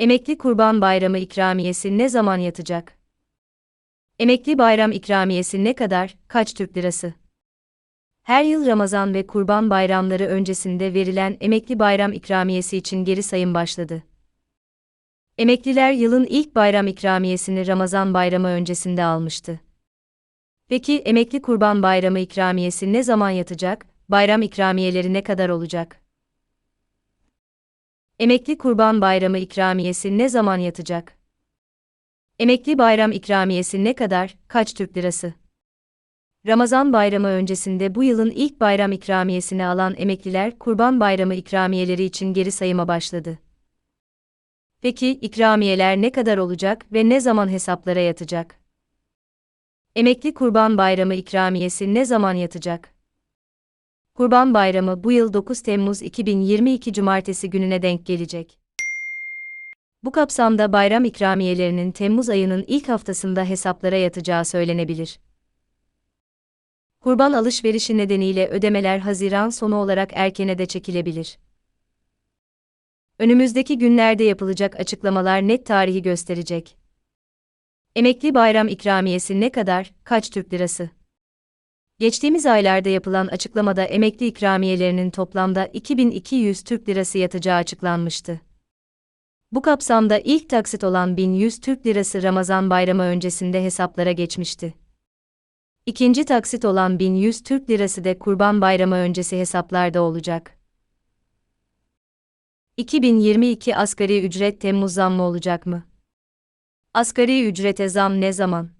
Emekli Kurban Bayramı ikramiyesi ne zaman yatacak? Emekli bayram ikramiyesi ne kadar, kaç Türk lirası? Her yıl Ramazan ve Kurban bayramları öncesinde verilen emekli bayram ikramiyesi için geri sayım başladı. Emekliler yılın ilk bayram ikramiyesini Ramazan bayramı öncesinde almıştı. Peki emekli Kurban Bayramı ikramiyesi ne zaman yatacak? Bayram ikramiyeleri ne kadar olacak? Emekli Kurban Bayramı ikramiyesi ne zaman yatacak? Emekli bayram ikramiyesi ne kadar, kaç Türk lirası? Ramazan bayramı öncesinde bu yılın ilk bayram ikramiyesini alan emekliler Kurban Bayramı ikramiyeleri için geri sayıma başladı. Peki ikramiyeler ne kadar olacak ve ne zaman hesaplara yatacak? Emekli Kurban Bayramı ikramiyesi ne zaman yatacak? Kurban Bayramı bu yıl 9 Temmuz 2022 Cumartesi gününe denk gelecek. Bu kapsamda bayram ikramiyelerinin Temmuz ayının ilk haftasında hesaplara yatacağı söylenebilir. Kurban alışverişi nedeniyle ödemeler Haziran sonu olarak erkene de çekilebilir. Önümüzdeki günlerde yapılacak açıklamalar net tarihi gösterecek. Emekli bayram ikramiyesi ne kadar, kaç Türk lirası? Geçtiğimiz aylarda yapılan açıklamada emekli ikramiyelerinin toplamda 2200 Türk lirası yatacağı açıklanmıştı. Bu kapsamda ilk taksit olan 1100 Türk lirası Ramazan bayramı öncesinde hesaplara geçmişti. İkinci taksit olan 1100 Türk lirası da Kurban Bayramı öncesi hesaplarda olacak. 2022 asgari ücret Temmuz zammı olacak mı? Asgari ücrete zam ne zaman?